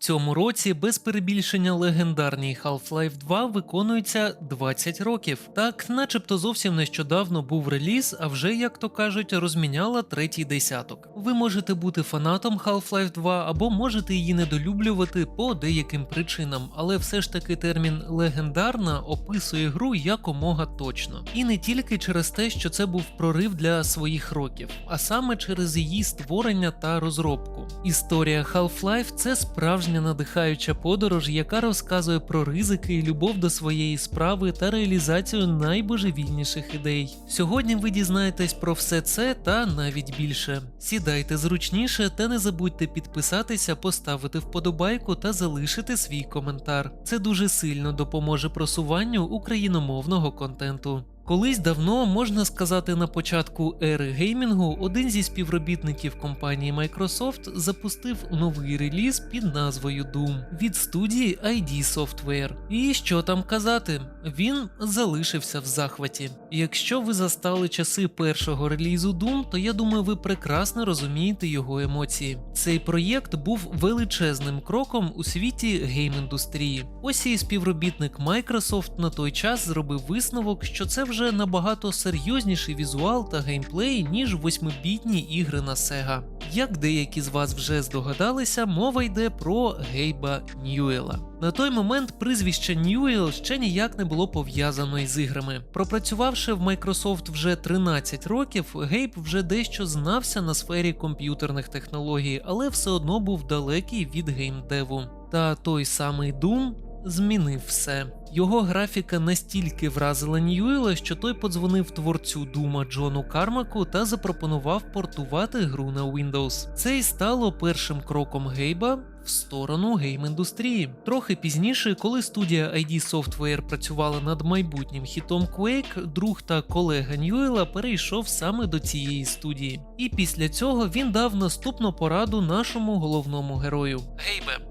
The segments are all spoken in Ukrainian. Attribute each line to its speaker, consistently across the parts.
Speaker 1: цьому році без перебільшення легендарній Half-Life 2 виконується 20 років. Так, начебто зовсім нещодавно був реліз, а вже, як то кажуть, розміняла третій десяток. Ви можете бути фанатом Half-Life 2 або можете її недолюблювати по деяким причинам, але все ж таки термін легендарна описує гру якомога точно. І не тільки через те, що це був прорив для своїх років, а саме через її створення та розробку. Історія Half-Life це справжня надихаюча подорож, яка розказує про ризики любов до своєї справи та реалізацію найбожевільніших ідей. Сьогодні ви дізнаєтесь про все це та навіть більше. Сідайте зручніше та не забудьте підписатися, поставити вподобайку та залишити свій коментар. Це дуже сильно допоможе просуванню україномовного контенту. Колись давно, можна сказати, на початку ери геймінгу, один зі співробітників компанії Microsoft запустив новий реліз під назвою Doom від студії ID Software. І що там казати, він залишився в захваті. Якщо ви застали часи першого релізу Doom, то я думаю, ви прекрасно розумієте його емоції. Цей проєкт був величезним кроком у світі гейм-індустрії. Ось і співробітник Microsoft на той час зробив висновок, що це вже набагато серйозніший візуал та геймплей, ніж восьмибітні ігри на Sega. Як деякі з вас вже здогадалися, мова йде про Гейба Ньюела. На той момент прізвище Ньюел ще ніяк не було пов'язано із іграми. Пропрацювавши в Microsoft вже 13 років, Гейб вже дещо знався на сфері комп'ютерних технологій, але все одно був далекий від геймдеву. Та той самий Doom змінив все. Його графіка настільки вразила Ньюела, що той подзвонив творцю Дума Джону Кармаку та запропонував портувати гру на Windows. Це й стало першим кроком Гейба в сторону гейм-індустрії. Трохи пізніше, коли студія ID Software працювала над майбутнім хітом Quake, друг та колега Ньюела перейшов саме до цієї студії. І після цього він дав наступну пораду нашому головному герою. Гейбе,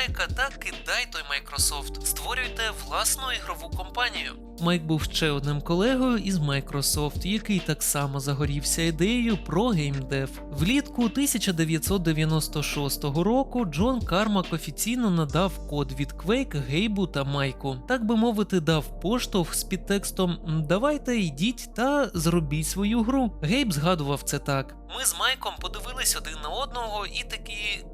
Speaker 1: Майка та кидай той Microsoft. Створюйте власну ігрову компанію. Майк був ще одним колегою із Microsoft, який так само загорівся ідеєю про геймдев. Влітку 1996 року Джон Кармак офіційно надав код від Quake Гейбу та Майку. Так би мовити, дав поштовх з підтекстом Давайте йдіть та зробіть свою гру. Гейб згадував це так. Ми з Майком подивились один на одного і такі.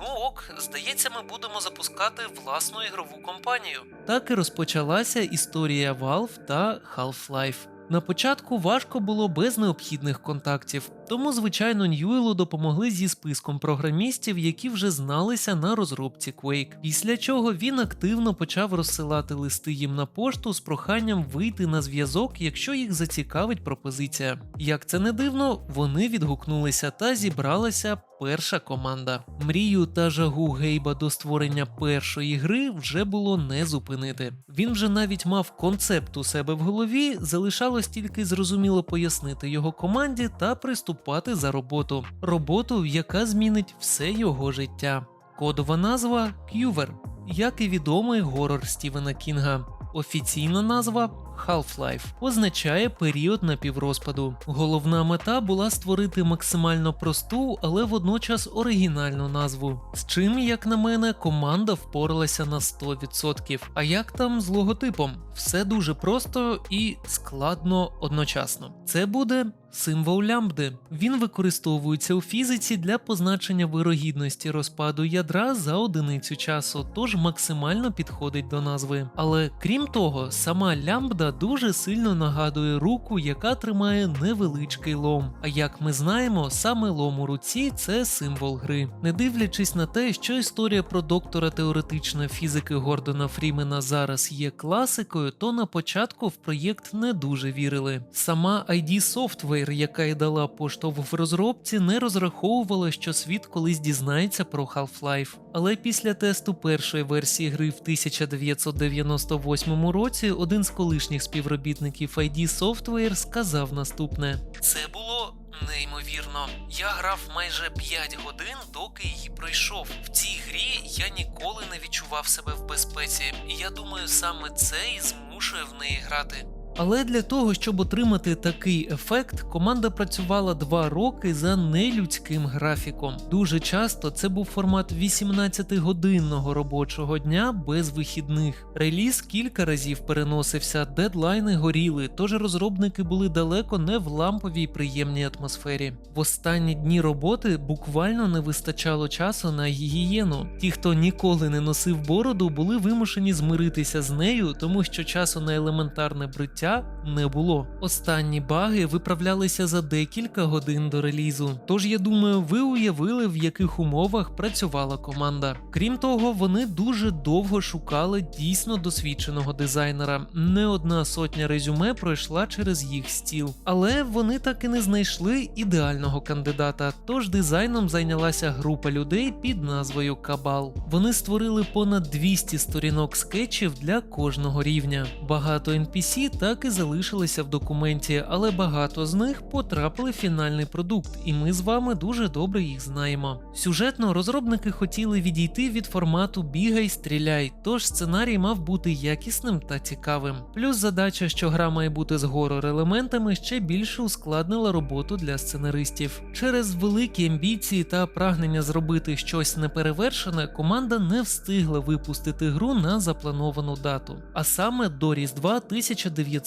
Speaker 1: Ну ок, здається, ми будемо запускати власну ігрову компанію. Так і розпочалася історія Valve та Half-Life. На початку важко було без необхідних контактів, тому, звичайно, Ньюелу допомогли зі списком програмістів, які вже зналися на розробці Quake. Після чого він активно почав розсилати листи їм на пошту з проханням вийти на зв'язок, якщо їх зацікавить пропозиція. Як це не дивно, вони відгукнулися та зібралася перша команда. Мрію та жагу Гейба до створення першої гри вже було не зупинити. Він вже навіть мав концепт у себе в голові, залишалось тільки зрозуміло пояснити його команді та приступати за роботу. Роботу, яка змінить все його життя. Кодова назва К'ювер, як і відомий горор Стівена Кінга. Офіційна назва Half-Life означає період напіврозпаду. Головна мета була створити максимально просту, але водночас оригінальну назву. З чим, як на мене, команда впоралася на 100%. А як там з логотипом? Все дуже просто і складно одночасно. Це буде символ лямбди. Він використовується у фізиці для позначення вирогідності розпаду ядра за одиницю часу, тож максимально підходить до назви. Але крім того, сама лямбда дуже сильно нагадує руку, яка тримає невеличкий лом. А як ми знаємо, саме лом у руці це символ гри. Не дивлячись на те, що історія про доктора теоретичної фізики Гордона Фрімена зараз є класикою, то на початку в проєкт не дуже вірили. Сама ID Software, яка й дала поштовх в розробці, не розраховувала, що світ колись дізнається про Half-Life. Але після тесту першої версії гри в 1998 році один з колишніх співробітників ID Software сказав наступне: Це було неймовірно. Я грав майже 5 годин, доки її пройшов. В цій грі я ніколи не відчував себе в безпеці, і я думаю, саме це і змушує в неї грати. Але для того, щоб отримати такий ефект, команда працювала два роки за нелюдським графіком. Дуже часто це був формат 18-годинного робочого дня без вихідних. Реліз кілька разів переносився, дедлайни горіли, тож розробники були далеко не в ламповій приємній атмосфері. В останні дні роботи буквально не вистачало часу на гігієну. Ті, хто ніколи не носив бороду, були вимушені змиритися з нею, тому що часу на елементарне бриття не було. Останні баги виправлялися за декілька годин до релізу. Тож я думаю, ви уявили, в яких умовах працювала команда. Крім того, вони дуже довго шукали дійсно досвідченого дизайнера. Не одна сотня резюме пройшла через їх стіл, але вони так і не знайшли ідеального кандидата. Тож дизайном зайнялася група людей під назвою Кабал. Вони створили понад 200 сторінок скетчів для кожного рівня. Багато NPC так і залишилися в документі, але багато з них потрапили в фінальний продукт, і ми з вами дуже добре їх знаємо. Сюжетно розробники хотіли відійти від формату бігай, стріляй, тож сценарій мав бути якісним та цікавим. Плюс задача, що гра має бути з горор елементами, ще більше ускладнила роботу для сценаристів. Через великі амбіції та прагнення зробити щось неперевершене, команда не встигла випустити гру на заплановану дату, а саме до Різдва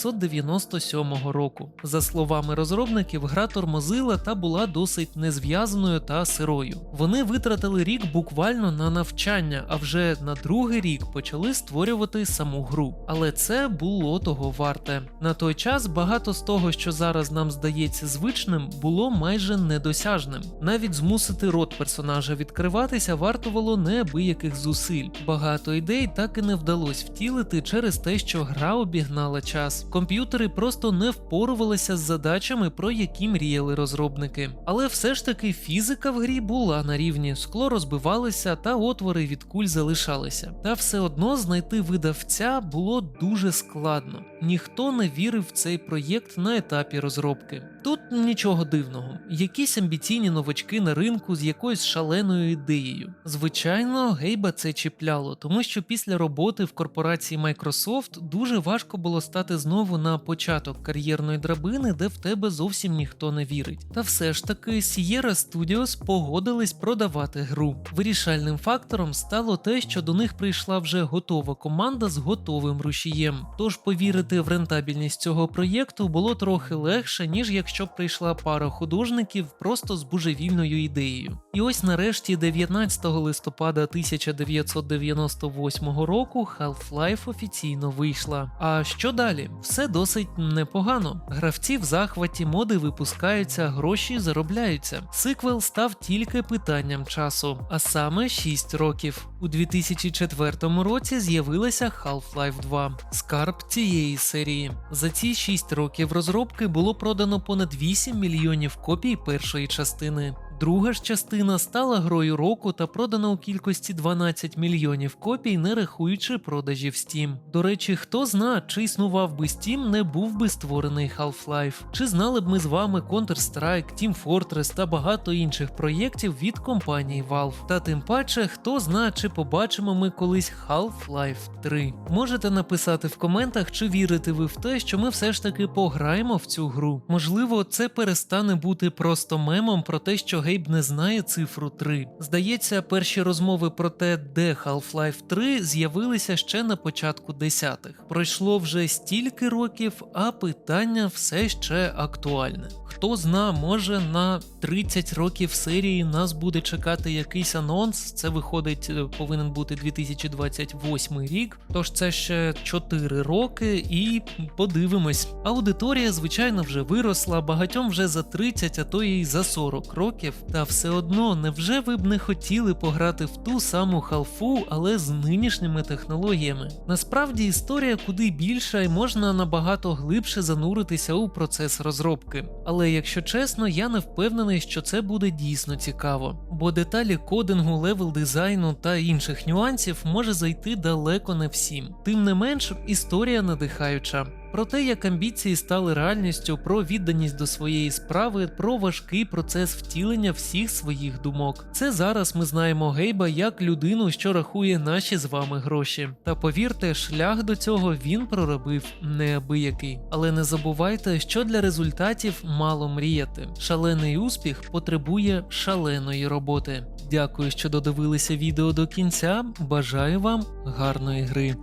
Speaker 1: 1997 року. За словами розробників, гра тормозила та була досить незв'язаною та сирою. Вони витратили рік буквально на навчання, а вже на другий рік почали створювати саму гру. Але це було того варте. На той час багато з того, що зараз нам здається звичним, було майже недосяжним. Навіть змусити рот персонажа відкриватися вартувало неабияких зусиль. Багато ідей так і не вдалося втілити через те, що гра обігнала час. Комп'ютери просто не впорувалися з задачами, про які мріяли розробники. Але все ж таки фізика в грі була на рівні, скло розбивалося та отвори від куль залишалися. Та все одно знайти видавця було дуже складно. Ніхто не вірив в цей проєкт на етапі розробки. Тут нічого дивного, якісь амбіційні новачки на ринку з якоюсь шаленою ідеєю. Звичайно, Гейба це чіпляло, тому що після роботи в корпорації Microsoft дуже важко було стати знову на початок кар'єрної драбини, де в тебе зовсім ніхто не вірить. Та все ж таки Sierra Studios погодились продавати гру. Вирішальним фактором стало те, що до них прийшла вже готова команда з готовим рушієм. Тож повірити в рентабельність цього проєкту було трохи легше, ніж якщо б прийшла пара художників просто з божевільною ідеєю. І ось нарешті 19 листопада 1998 року Half-Life офіційно вийшла. А що далі? Все досить непогано. Гравці в захваті, моди випускаються, гроші заробляються. Сиквел став тільки питанням часу, а саме 6 років. У 2004 році з'явилася Half-Life 2, скарб цієї серії. За ці 6 років розробки було продано понад 8 мільйонів копій першої частини. Друга ж частина стала грою року та продана у кількості 12 мільйонів копій, не рахуючи продажів Steam. До речі, хто зна, чи існував би Steam, не був би створений Half-Life. Чи знали б ми з вами Counter-Strike, Team Fortress та багато інших проєктів від компанії Valve. Та тим паче, хто зна, чи побачимо ми колись Half-Life 3. Можете написати в коментах, чи вірите ви в те, що ми все ж таки пограємо в цю гру. Можливо, це перестане бути просто мемом про те, що Гейб не знає цифру 3. Здається, перші розмови про те, де Half-Life 3 з'явилися ще на початку десятих. Пройшло вже стільки років, а питання все ще актуальне. Хто зна, може на 30 років серії нас буде чекати якийсь анонс. Це виходить, е, повинен бути 2028 рік. Тож це ще 4 роки, і подивимось. Аудиторія, звичайно, вже виросла, багатьом вже за 30, а то й за 40 років. Та все одно, невже ви б не хотіли пограти в ту саму халфу, але з нинішніми технологіями? Насправді історія куди більша і можна набагато глибше зануритися у процес розробки. Якщо чесно, я не впевнений, що це буде дійсно цікаво, бо деталі кодингу, левел дизайну та інших нюансів може зайти далеко не всім. Тим не менш, історія надихаюча. Про те, як амбіції стали реальністю, про відданість до своєї справи, про важкий процес втілення всіх своїх думок. Це зараз ми знаємо Гейба як людину, що рахує наші з вами гроші. Та повірте, шлях до цього він проробив неабиякий. Але не забувайте, що для результатів мало мріяти. Шалений успіх потребує шаленої роботи. Дякую, що додивилися відео до кінця. Бажаю вам гарної гри.